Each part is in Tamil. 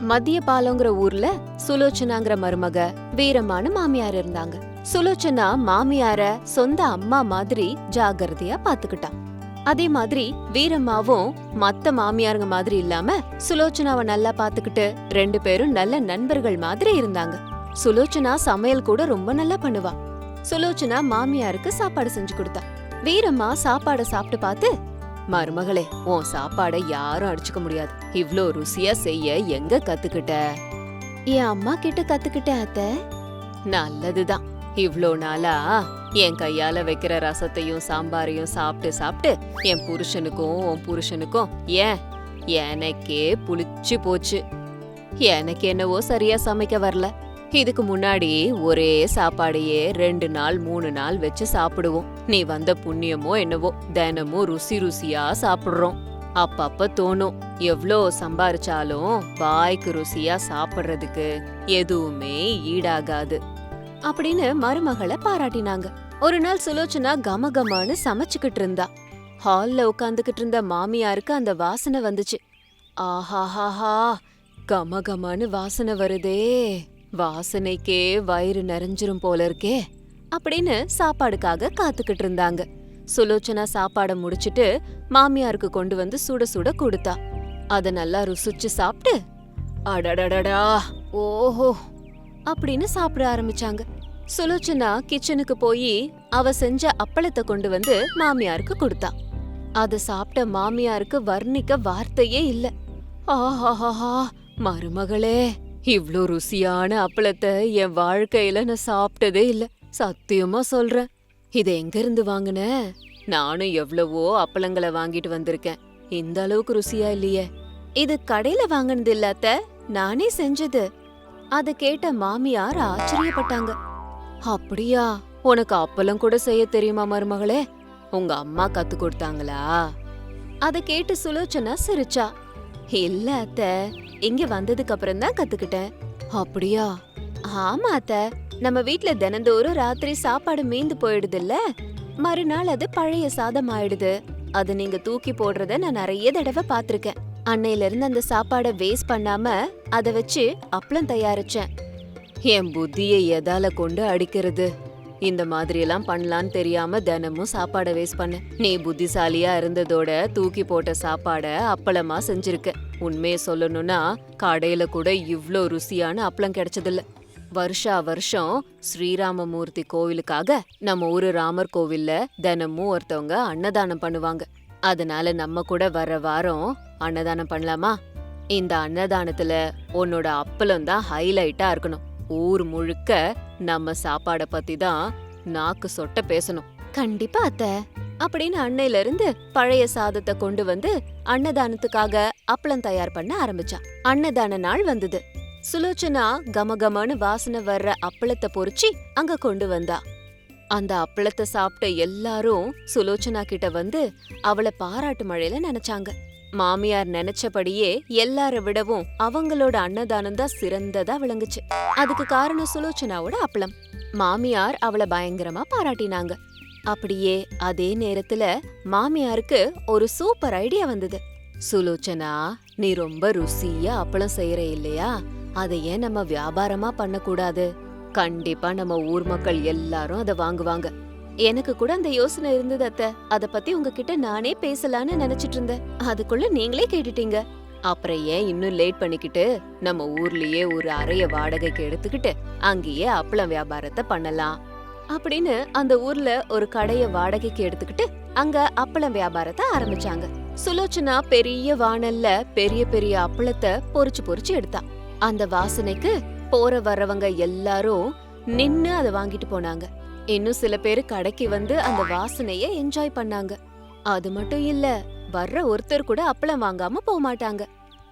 மத்திய பாலங்கிற ஊர்ல சுலோச்சனாங்கிற மருமக வீரமான மாமியார் இருந்தாங்க. சுலோச்சனா மாமியார சொந்த அம்மா மாதிரி ஜாகிரதையா பாத்துக்கிட்டான். அதே மாதிரி வீரம்மாவும் மத்த மாமியாருங்க மாதிரி இல்லாம சுலோச்சனாவை நல்லா பாத்துக்கிட்டு ரெண்டு பேரும் நல்ல நண்பர்கள் மாதிரி இருந்தாங்க. சுலோச்சனா சமையல் கூட ரொம்ப நல்லா பண்ணுவா. சுலோச்சனா மாமியாருக்கு சாப்பாடு செஞ்சு கொடுத்தா. வீரம்மா சாப்பாட சாப்பிட்டு பார்த்து மருமகளே உன் சாப்பாட யாரும் அடிச்சுக்க முடியாது. இவ்ளோ ருசியா செய்ய எங்க கத்துக்கிட்ட? என் அம்மா கிட்ட கத்துக்கிட்டேன் அத்த. நல்லதுதான். இவ்ளோ நாளா என் கையால வைக்கிற ரசத்தையும் சாம்பாரையும் சாப்பிட்டு சாப்பிட்டு என் புருஷனுக்கும் உன் புருஷனுக்கும் ஏன் எனக்கே புளிச்சு போச்சு. எனக்கு என்னவோ சரியா சமைக்க வரல. இதுக்கு முன்னாடி ஒரே சாப்பாடையே ரெண்டு நாள் மூணு நாள் வச்சு சாப்பிடுவோம். நீ வந்த புண்ணியமோ என்னவோ தினமும் ருசி ருசியா சாப்பிடுறோம். அப்பப்ப தோணும் எவ்வளோ சம்பாரிச்சாலும் வாய்க்கு ருசியா சாப்பிடுறதுக்கு எதுவுமே ஈடாகாது. அப்படின்னு மருமகளை பாராட்டினாங்க. ஒரு நாள் சுலோச்சனா கமகமான்னு சமைச்சுக்கிட்டு இருந்தா. ஹால்ல உட்காந்துக்கிட்டு இருந்த மாமியாருக்கு அந்த வாசனை வந்துச்சு. ஆஹாஹாஹா கமகமான்னு வாசனை வருதே. வாசனைக்கே வயிறு நிறைஞ்சிரும் போல இருக்கே. அப்படின்னு சாப்பாடுக்காக காத்துக்கிட்டு இருந்தாங்க. சுலோச்சனா சாப்பாட முடிச்சிட்டு மாமியாருக்கு கொண்டு வந்து சுட சுட கொடுத்தா. அத நல்லா ருசிச்சு சாப்பிட்டு அடடடடா ஓஹோ அப்படின்னு சாப்பிட ஆரம்பிச்சாங்க. சுலோச்சனா கிச்சனுக்கு போய் அவ செஞ்ச அப்பளத்தை கொண்டு வந்து மாமியாருக்கு கொடுத்தா. அத சாப்பிட்ட மாமியாருக்கு வர்ணிக்க வார்த்தையே இல்ல. ஆஹாஹா மருமகளே இவ்ளோ ருசியான அப்பளத்தை என் வாழ்க்கையில நான் சாப்பிட்டதே இல்லை. சத்தியமா சொல்றேன் இதை எங்க இருந்து வாங்கின? நானும் எவ்வளவோ அப்பளங்களை வாங்கிட்டு வந்திருக்கேன். இந்த அளவுக்கு ருசியா இல்லையே. இது கடையில வாங்கினது இல்ல நானே செஞ்சது. அத கேட்ட மாமியார் ஆச்சரியப்பட்டாங்க. அப்படியா? உனக்கு அப்பளம் கூட செய்ய தெரியுமா மருமகளே? உங்க அம்மா கத்து கொடுத்தாங்களா? அத கேட்டு சுலோச்சனா சிரிச்சா. இல்ல அத்த. இங்க வந்ததுக்கு அப்புறம் தான் கத்துக்கிட்டேன். அப்படியா? ஆமா அத்தை. நம்ம வீட்ல தினந்தோறும் ராத்திரி சாப்பாடு மீந்து போயிடுதுல்ல? மறுநாள் அது பழைய சாதம் ஆயிடுது அது நீங்க தூக்கி போடுறத நான் நிறைய தடவை பாத்திருக்கேன் அன்னையில இருந்து அந்த சாப்பாட வேஸ்ட் பண்ணாம அத வச்சு அப்பளம் தயாரிச்சேன். என் புத்தியை எதால கொண்டு அடிக்கிறது? இந்த மாதிரி எல்லாம் பண்ணலான்னு தெரியாம தினமும் சாப்பாட வேஸ்ட் பண்ண நீ புத்திசாலியா இருந்ததோட தூக்கி போட்ட சாப்பாட அப்பளமா செஞ்சிருக்க. உண்மையை சொல்லணும்னா கடையில கூட இவ்ளோ ருசியான அப்பளம் கிடைச்சதில்ல. வருஷா வருஷம் ஸ்ரீராமமூர்த்தி கோவிலுக்காக நம்ம ஊரு ராமர் கோவில்ல தினமும் ஒருத்தவங்க அன்னதானம் பண்ணுவாங்க. அதனால நம்ம கூட வர வாரம் அன்னதானம் பண்ணலாமா? இந்த அன்னதானத்துல உன்னோட அப்பளம் தான் ஹைலைட்டா இருக்கணும். ஊர் முழுக்க நம்ம சாப்பாட பத்தி தான் நாக்கு சொட்ட பேசணும். கண்டிப்பா அத்த. அப்படின்னு அன்னையில இருந்து பழைய சாதத்தை கொண்டு வந்து அன்னதானத்துக்காக அப்பளம் தயார் பண்ண ஆரம்பிச்சான். அன்னதான நாள் வந்தது. சுலோச்சனா கமகமனு வாசனை வர்ற அப்பளத்தை பொறிச்சு அங்க கொண்டு வந்தா. அந்த அப்பளத்தை சாப்பிட்ட எல்லாரும் சுலோச்சனா கிட்ட வந்து அவளை பாராட்டு மழையில நினைச்சாங்க. மாமியார் நினைச்சபடியே எல்லார விடவும் அவங்களோட அன்னதானம் தான் சிறந்ததா விளங்குச்சு. அதுக்கு காரணம் சுலோச்சனாவோட அப்பளம். மாமியார் அவளை பயங்கரமா பாராட்டினாங்க. அப்படியே அதே நேரத்துல மாமியாருக்கு ஒரு சூப்பர் ஐடியா வந்தது. சுலோச்சனா நீ ரொம்ப ருசியா அப்பளம் செய்யற இல்லையா? அதை ஏன் நம்ம வியாபாரமா பண்ணக்கூடாது? கண்டிப்பா நம்ம ஊர் மக்கள் எல்லாரும் அதை வாங்குவாங்க. எனக்கு கூட அந்த யோசனை இருந்தது அத்த. அத பத்தி உங்ககிட்ட நானே பேசலான்னு நினைச்சிட்டு இருந்தேன். அதுக்குள்ள நீங்களே கேட்டுட்டீங்க. அப்புறம் ஏன் இன்னும் லேட் பண்ணிக்கிட்டு நம்ம ஊர்லயே ஒரு அறைய வாடகைக்கு எடுத்துக்கிட்டு அங்கேயே அப்பளம் வியாபாரத்தை பண்ணலாம்? அப்படின்னு அந்த ஊர்ல ஒரு கடைய வாடகைக்கு எடுத்துக்கிட்டு அங்க அப்பளம் வியாபாரத்தை ஆரம்பிச்சாங்க. சுலோச்சனா பெரிய வாணல்ல பெரிய பெரிய அப்பளத்தை பொரிச்சு பொறிச்சு எடுத்தான் அந்த வாசனைக்கு போற வர்றவங்க எல்லாரும் நின்னு அதை வாங்கிட்டு போனாங்க. இன்னும் சில பேர் கடைக்கு வந்து அந்த வாசனைய என்ஜாய் பண்ணாங்க. அது மட்டும் இல்ல வர்ற ஒருத்தர் கூட அப்பளம் வாங்காம போக மாட்டாங்க.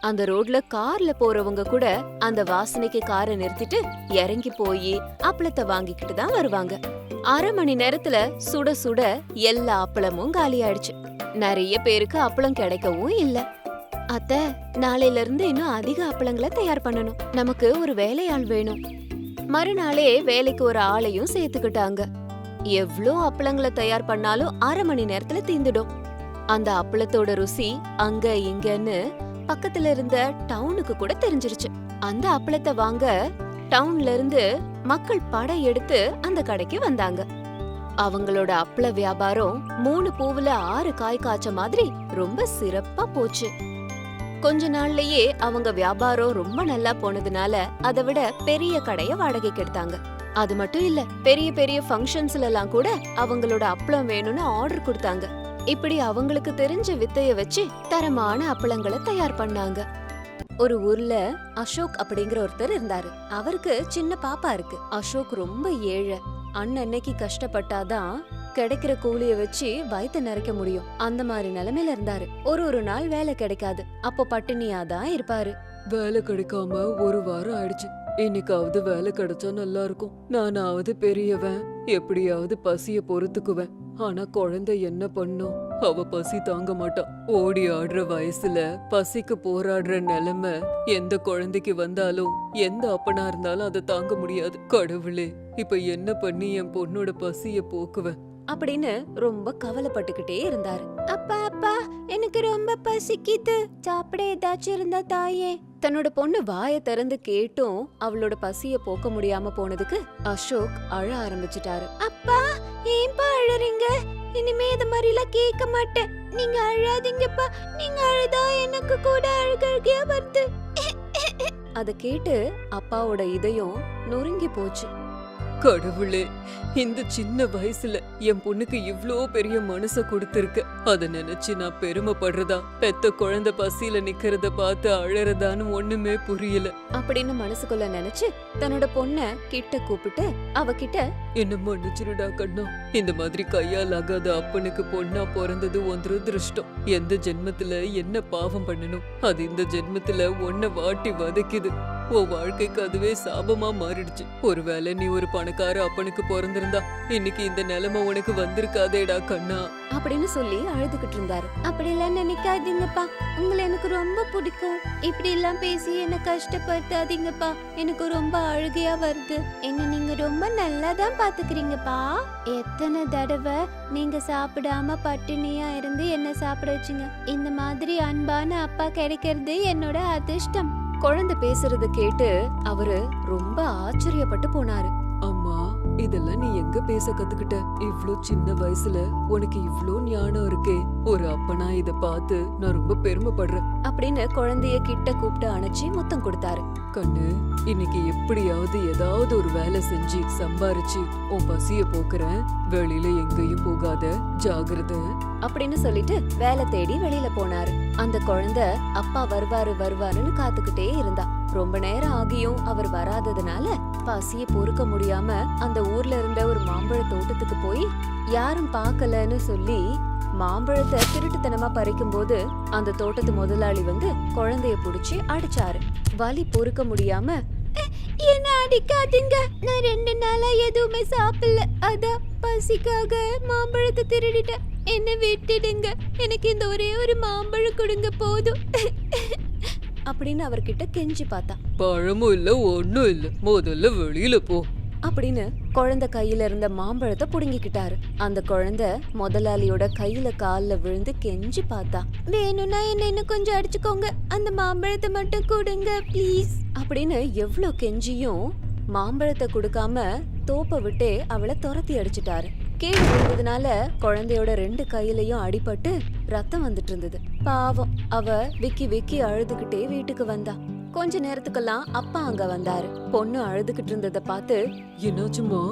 அந்த ரோட்ல கார்ல போறவங்க கூட அந்த வாசனைக்கு காரை நிறுத்திட்டு இறங்கி போய் அப்பளத்தை வாங்கிக்கிட்டு தான் வருவாங்க. அரை மணி நேரத்துல சுட சுட எல்லா அப்பளமும் காலியாயிடுச்சு. நிறைய பேருக்கு அப்பளம் கிடைக்கவும் இல்ல. அத்த நாளையில இருந்து இன்னும் அதிக அப்பளங்களை தயார் பண்ணணும். நமக்கு ஒரு வேலையாள் வேணும். மறுநாளே வேலைக்கு ஒரு ஆளையும் சேர்த்துக்கிட்டாங்க. எவ்ளோ அப்பளங்களை தயார் பண்ணாலும் அரை மணி நேரத்துல தீந்துடும். அந்த அப்பளத்தோட ருசி அங்க இங்கன்னு பக்கத்துல இருந்த டவுனுக்கு கூட தெரிஞ்சிருச்சு. அந்த அப்பளத்தை வாங்க டவுன்ல இருந்து மக்கள் படை எடுத்து அந்த கடைக்கு வந்தாங்க. அவங்களோட அப்பள வியாபாரம் மூணு பூவுல ஆறு காய் காய்ச்ச மாதிரி ரொம்ப சிறப்பா போச்சு. கொஞ்ச நாள்லயே அவங்க வியாபாரம் ரொம்ப நல்லா போனதுனால அதை விட பெரிய கடைய வாடகைக்கு எடுத்தாங்க. அது மட்டும் இல்ல பெரிய பெரிய ஃபங்க்ஷன்ஸ்ல எல்லாம் கூட அவங்களோட அப்பளம் வேணும்னு ஆர்டர் கொடுத்தாங்க. இப்படி அவங்களுக்கு தெரிஞ்ச வித்தைய வச்சு தரமான அப்பளங்களை தயார் பண்ணாங்க. ஒரு ஊர்ல அசோக் அப்படிங்கிற ஒருத்தர் இருந்தாரு. அவருக்கு சின்ன பாப்பா இருக்கு. அசோக் ரொம்ப ஏழை. அன்னன்னைக்கு கஷ்டப்பட்டாதான் கிடைக்கிற கூலிய வச்சு வயித்த நிறைக்க முடியும். அந்த மாதிரி நிலைமையில இருந்தாரு. ஒரு ஒரு நாள் வேலை கிடைக்காது. அப்போ பட்டினியா தான் இருப்பாரு. வேலை கிடைக்காம ஒரு வாரம் ஆயிடுச்சு. இன்னைக்காவது வேலை கிடைச்சா நல்லா இருக்கும். நானாவது பெரியவன். எப்படியாவது பசிய பொறுத்துக்குவேன். ஆனா குழந்தை என்ன பண்ணும்? அவ பசி தாங்க மாட்டா. ஓடி ஆடுற வயசுல பசிக்கு போராடுற நிலைமை எந்த குழந்தைக்கு வந்தாலும் எந்த அப்பனா இருந்தாலும் அதை தாங்க முடியாது. கடவுளே இப்ப என்ன பண்ணி என் பொண்ணோட பசிய போக்குவேன்? அப்படின்னு ரொம்ப கவலைப்பட்டுக்கிட்டே இருந்தாரு. அப்பா அப்பா எனக்கு ரொம்ப பசிக்குது. சாப்பிட ஏதாச்சும் இருந்தா தாயே. தன்னோட பொண்ணு வாய திறந்து கேட்டும் அவளோட பசிய போக்க முடியாம போனதுக்கு அசோக் அழ ஆரம்பிச்சிட்டாரு. அப்பா ஏன்பா அழறீங்க? இனிமே இது மாதிரி எல்லாம் கேட்க மாட்டேன். நீங்க அழாதீங்கப்பா. நீங்க அழுதா எனக்கு கூட அழுகழுகியா வருது. அத கேட்டு அப்பாவோட இதயம் நொறுங்கி போச்சு. கடவுளே இந்த சின்ன வயசுல என் பொண்ணுக்கு இவ்ளோ பெரிய மனச கொடுத்திருக்க. அத நினைச்சு நான் பெருமைப்படுறதா? பெத்த குழந்தை பசியில நிக்கிறத பார்த்து அழறதான்னு ஒண்ணுமே புரியல. அப்படின்னு மனசுக்குள்ள நினைச்சு தன்னோட பொண்ண கிட்ட கூப்பிட்டு அவகிட்ட என்ன மன்னிச்சிருடா கண்ணா. இந்த மாதிரி கையால் ஆகாத அப்பனுக்கு பொண்ணா பிறந்தது உன் துரதிருஷ்டம். எந்த ஜென்மத்துல என்ன பாவம் பண்ணணும்? அது இந்த ஜென்மத்துல உன்னை வாட்டி வதைக்குது. உன் வாழ்க்கைக்கு அதுவே சாபமா மாறிடுச்சு. ஒருவேளை நீ ஒரு பணக்கார அப்பனுக்கு பிறந்திருந்தா இன்னைக்கு இந்த நிலைமை உனக்கு வந்திருக்காதேடா கண்ணா. அப்படின்னு சொல்லி அழுதுகிட்டு இருந்தாரு. அப்படி எல்லாம் நினைக்காதீங்கப்பா. உங்களை எனக்கு ரொம்ப பிடிக்கும். இப்படி எல்லாம் பேசி என்ன கஷ்டப்படுத்தாதீங்கப்பா. எனக்கு ரொம்ப அழுகையா வருது. என்ன நீங்க ரொம்ப நல்லா தான் பாத்துக்கிறீங்கப்பா. எத்தனை தடவை நீங்க சாப்பிடாம பட்டினியா இருந்து என்ன சாப்பிட வச்சீங்க. இந்த மாதிரி அன்பான அப்பா கிடைக்கிறது என்னோட அதிர்ஷ்டம். குழந்தை பேசுறத கேட்டு அவரு ரொம்ப ஆச்சரியப்பட்டு போனாரு. அம்மா இதெல்லாம் நீ எங்க பேச கத்துக்கிட்ட? இவ்ளோ சின்ன வயசுல உனக்கு இவ்ளோ ஞானம் இருக்கே. ஒரு அப்பனா இத பார்த்து நான் ரொம்ப பெருமைப்படுறேன். அப்படின்னு குழந்தைய கிட்ட கூப்பிட்டு அணைச்சி முத்தம் கொடுத்தாரு. கண்ணு இன்னைக்கு எப்படியாவது ஏதாவது ஒரு வேலை செஞ்சு சம்பாரிச்சு உன் பசிய போக்குறேன். வெளியில எங்கேயும் போகாத. ஜாகிரத. அப்படின்னு சொல்லிட்டு வேலை தேடி வெளியில போனாரு. அந்த குழந்தை அப்பா வருவாரு வருவாருன்னு காத்துக்கிட்டே இருந்தா. ரொம்ப நேரம் ஆகியும் அவர் வராததுனால பசிய பொறுக்க முடியாம அந்த ஊர்ல இருந்த ஒரு மாம்பழ தோட்டத்துக்கு போய் யாரும் பார்க்கலன்னு சொல்லி மாம்பழத்தை திருட்டுத்தனமா பறிக்கும் போது அந்த தோட்டத்து முதலாளி வந்து குழந்தைய புடிச்சு அடிச்சாரு. வலி பொறுக்க முடியாம என்ன அடிக்காதீங்க. நான் ரெண்டு நாளா எதுவுமே சாப்பிடல. அதான் பசிக்காக மாம்பழத்தை திருடிட்டேன் என்ன விட்டுடுங்க. எனக்கு இந்த ஒரே ஒரு மாம்பழம் கொடுங்க போதும். அப்படின்னு அவர்கிட்ட கெஞ்சி பார்த்தா. பழமும் இல்ல ஒண்ணும் இல்ல. முதல்ல வெளியில போ. அப்படின்னு குழந்தை கையில இருந்த மாம்பழத்தை புடுங்கிக்கிட்டாரு. அந்த குழந்தை முதலாளியோட கையில கால்ல விழுந்து கெஞ்சி பார்த்தா. வேணும்னா என்ன இன்னும் கொஞ்சம் அடிச்சுக்கோங்க. அந்த மாம்பழத்தை மட்டும் கொடுங்க ப்ளீஸ் அப்படின்னு எவ்ளோ கெஞ்சியும் மாம்பழத்தை கொடுக்காம தோப்ப விட்டே அவளை துரத்தி அடிச்சிட்டாரு. கீழே விழுந்ததுனால குழந்தையோட ரெண்டு கையிலையும் அடிபட்டு ரத்தம் வந்துட்டு இருந்தது. பாவம் அவ விக்கி விக்கி அழுதுகிட்டே வீட்டுக்கு வந்தா. கொஞ்ச நேரத்துக்கெல்லாம் அப்பா அங்க வந்தாரு. பொண்ணு அழுதுகிட்டு இருந்ததை பார்த்து என்னாச்சுமா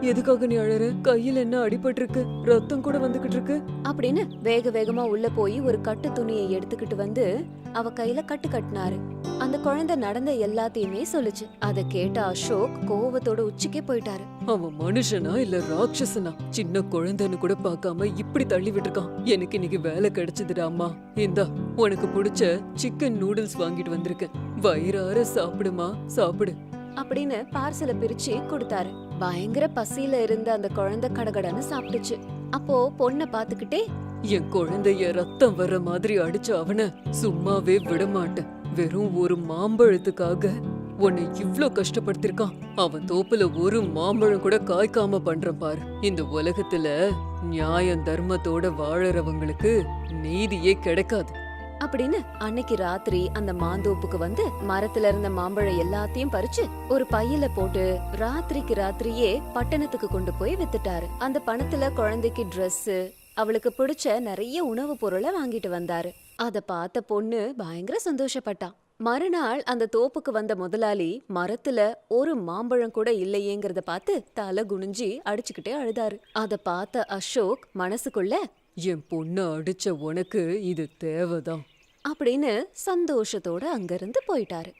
எதுக்காக நீ அழற? கையில என்ன அடிபட்டிருக்கு? ரத்தம் கூட வந்துகிட்டு இருக்கு. அப்படின்னு வேக வேகமா உள்ள போய் ஒரு கட்டு துணியை எடுத்துக்கிட்டு வந்து அவ கையில கட்டு கட்டினாரு. அந்த குழந்தை நடந்த எல்லாத்தையுமே சொல்லுச்சு. அதை கேட்ட அசோக் கோவத்தோட உச்சிக்கே போயிட்டாரு. அவன் மனுஷனா இல்ல ராட்சசனா? சின்ன குழந்தைன்னு கூட பார்க்காம இப்படி தள்ளி விட்டுருக்கான். எனக்கு இன்னைக்கு வேலை கிடைச்சதுடா அம்மா. இந்தா உனக்கு பிடிச்ச சிக்கன் நூடுல்ஸ் வாங்கிட்டு வந்திருக்கேன். வயிறார சாப்பிடுமா? சாப்பிடு. அப்படின்னு பார்சலை பிரிச்சு கொடுத்தாரு. பயங்கர பசியில இருந்த அந்த குழந்தை கடகடன்னு சாப்பிட்டுச்சு. அப்போ பொண்ணை பாத்துக்கிட்டே என் குழந்தைய ரத்தம் வர்ற மாதிரி அடிச்ச அவன சும்மாவே விட மாட்டேன் வெறும் ஒரு மாம்பழத்துக்காக உன்னை இவ்ளோ கஷ்டப்படுத்திருக்கான். அவன் தோப்புல ஒரு மாம்பழம் கூட காய்க்காம பண்றான் பாரு. இந்த உலகத்துல நியாயம் தர்மத்தோட வாழறவங்களுக்கு நீதியே கிடைக்காது. அப்படின்னு அன்னைக்கு ராத்திரி அந்த மாந்தோப்புக்கு வந்து மரத்துல இருந்த மாம்பழம் எல்லாத்தையும் பறிச்சு ஒரு பையில போட்டு ராத்திரிக்கு ராத்திரியே பட்டணத்துக்கு கொண்டு போய் வித்துட்டாரு. அந்த பணத்துல குழந்தைக்கு ட்ரெஸ் அவளுக்கு பிடிச்ச நிறைய உணவு பொருளை வாங்கிட்டு வந்தாரு. அத பார்த்த பொண்ணு பயங்கர சந்தோஷப்பட்டா. மறுநாள் அந்த தோப்புக்கு வந்த முதலாளி மரத்துல ஒரு மாம்பழம் கூட இல்லையேங்கறத பார்த்து தலை குனிஞ்சி அடிச்சுக்கிட்டே அழுதாரு. அத பார்த்த அசோக் மனசுக்குள்ள என் பொண்ணு அடிச்ச உனக்கு இது தேவைதான். அப்படின்னு சந்தோஷத்தோட அங்கிருந்து போயிட்டாரு.